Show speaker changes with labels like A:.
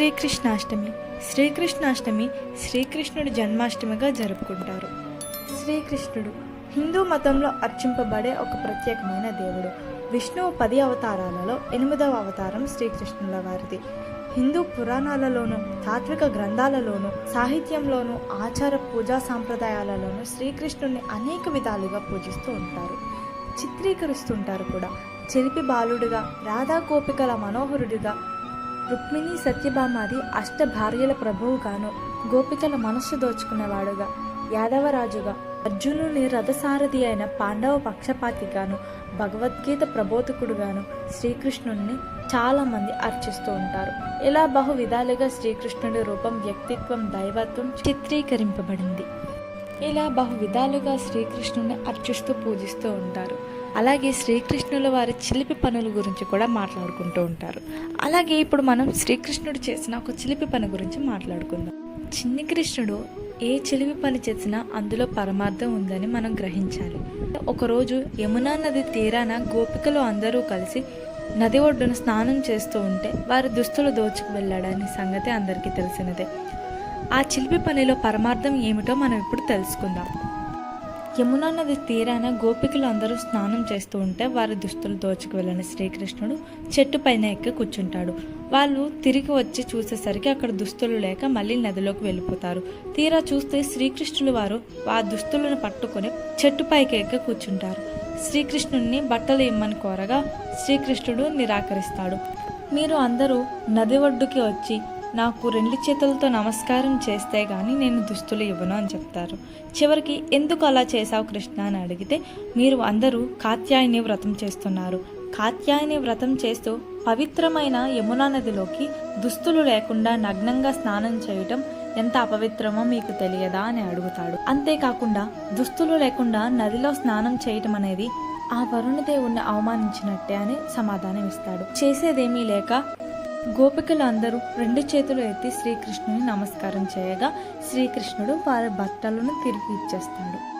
A: శ్రీకృష్ణాష్టమి. శ్రీకృష్ణాష్టమి శ్రీకృష్ణుడి జన్మాష్టమిగా జరుపుకుంటారు. శ్రీకృష్ణుడు హిందూ మతంలో అర్చింపబడే ఒక ప్రత్యేకమైన దేవుడు. విష్ణువు పది అవతారాలలో ఎనిమిదవ అవతారం శ్రీకృష్ణుల వారిది. హిందూ పురాణాలలోనూ తాత్విక గ్రంథాలలోనూ సాహిత్యంలోనూ ఆచార పూజా సాంప్రదాయాలలోనూ శ్రీకృష్ణుడిని అనేక విధాలుగా పూజిస్తూ ఉంటారు. చిత్రీకరిస్తుంటారు కూడా. చెరిపి బాలుడిగా రాధా గోపికల మనోహరుడిగా రుక్మిణి సత్యభామాది అష్ట భార్యల ప్రభువుగాను గోపికల మనస్సు దోచుకునేవాడుగా యాదవరాజుగా అర్జునుని రథసారథి అయిన పాండవ పక్షపాతిగాను భగవద్గీత ప్రబోధకుడుగాను శ్రీకృష్ణుణ్ణి చాలామంది అర్చిస్తూ ఉంటారు. ఇలా బహు విధాలుగా శ్రీకృష్ణుడి రూపం వ్యక్తిత్వం దైవత్వం చిత్రీకరింపబడింది. ఇలా బహు విధాలుగా శ్రీకృష్ణుని అర్చిస్తూ పూజిస్తూ ఉంటారు. అలాగే శ్రీకృష్ణుల వారి చిలిపి పనుల గురించి కూడా మాట్లాడుకుంటూ ఉంటారు. అలాగే ఇప్పుడు మనం శ్రీకృష్ణుడు చేసిన ఒక చిలిపి పని గురించి మాట్లాడుకుందాం. చిన్ని కృష్ణుడు ఏ చిలిపి పని చేసినా అందులో పరమార్థం ఉందని మనం గ్రహించాలి. ఒకరోజు యమునా నది తీరాన గోపికలు అందరూ కలిసి నది ఒడ్డున స్నానం చేస్తూ ఉంటే వారి దుస్తులు దోచుకు వెళ్ళాడని సంగతి అందరికీ తెలిసినదే. ఆ చిలిపి పనిలో పరమార్థం ఏమిటో మనం ఇప్పుడు తెలుసుకుందాం. యమునా నది తీరాన గోపికలు అందరూ స్నానం చేస్తూ ఉంటే వారి దుస్తులు దోచుకు వెళ్ళిన శ్రీకృష్ణుడు చెట్టు పైన ఎక్కి కూర్చుంటాడు. వాళ్ళు తిరిగి వచ్చి చూసేసరికి అక్కడ దుస్తులు లేక మళ్ళీ నదిలోకి వెళ్ళిపోతారు. తీరా చూస్తే శ్రీకృష్ణులు వారు ఆ దుస్తులను పట్టుకొని చెట్టు పైకి ఎక్కి కూర్చుంటారు. శ్రీకృష్ణుడిని బట్టలు ఇమ్మని కోరగా శ్రీకృష్ణుడు నిరాకరిస్తాడు. మీరు అందరూ నది ఒడ్డుకి వచ్చి నాకు రెండు చేతులతో నమస్కారం చేస్తే గాని నేను దుస్తులు ఇవ్వను అని చెప్తారు. చివరికి ఎందుకు అలా చేశావు కృష్ణ అని అడిగితే మీరు అందరూ కాత్యాయని వ్రతం చేస్తున్నారు. కాత్యాయని వ్రతం చేస్తూ పవిత్రమైన యమునా నదిలోకి దుస్తులు లేకుండా నగ్నంగా స్నానం చేయటం ఎంత అపవిత్రమో మీకు తెలియదా అని అడుగుతాడు. అంతేకాకుండా దుస్తులు లేకుండా నదిలో స్నానం చేయటం అనేది ఆ వరుణదేవుణ్ణి అవమానించినట్టే అని సమాధానం ఇస్తాడు చేసేదేమీ లేక గోపికలు అందరూ రెండు చేతులు ఎత్తి శ్రీకృష్ణుని నమస్కారం చేయగా శ్రీకృష్ణుడు వారి బట్టలను తిరిగి ఇచ్చేస్తాడు.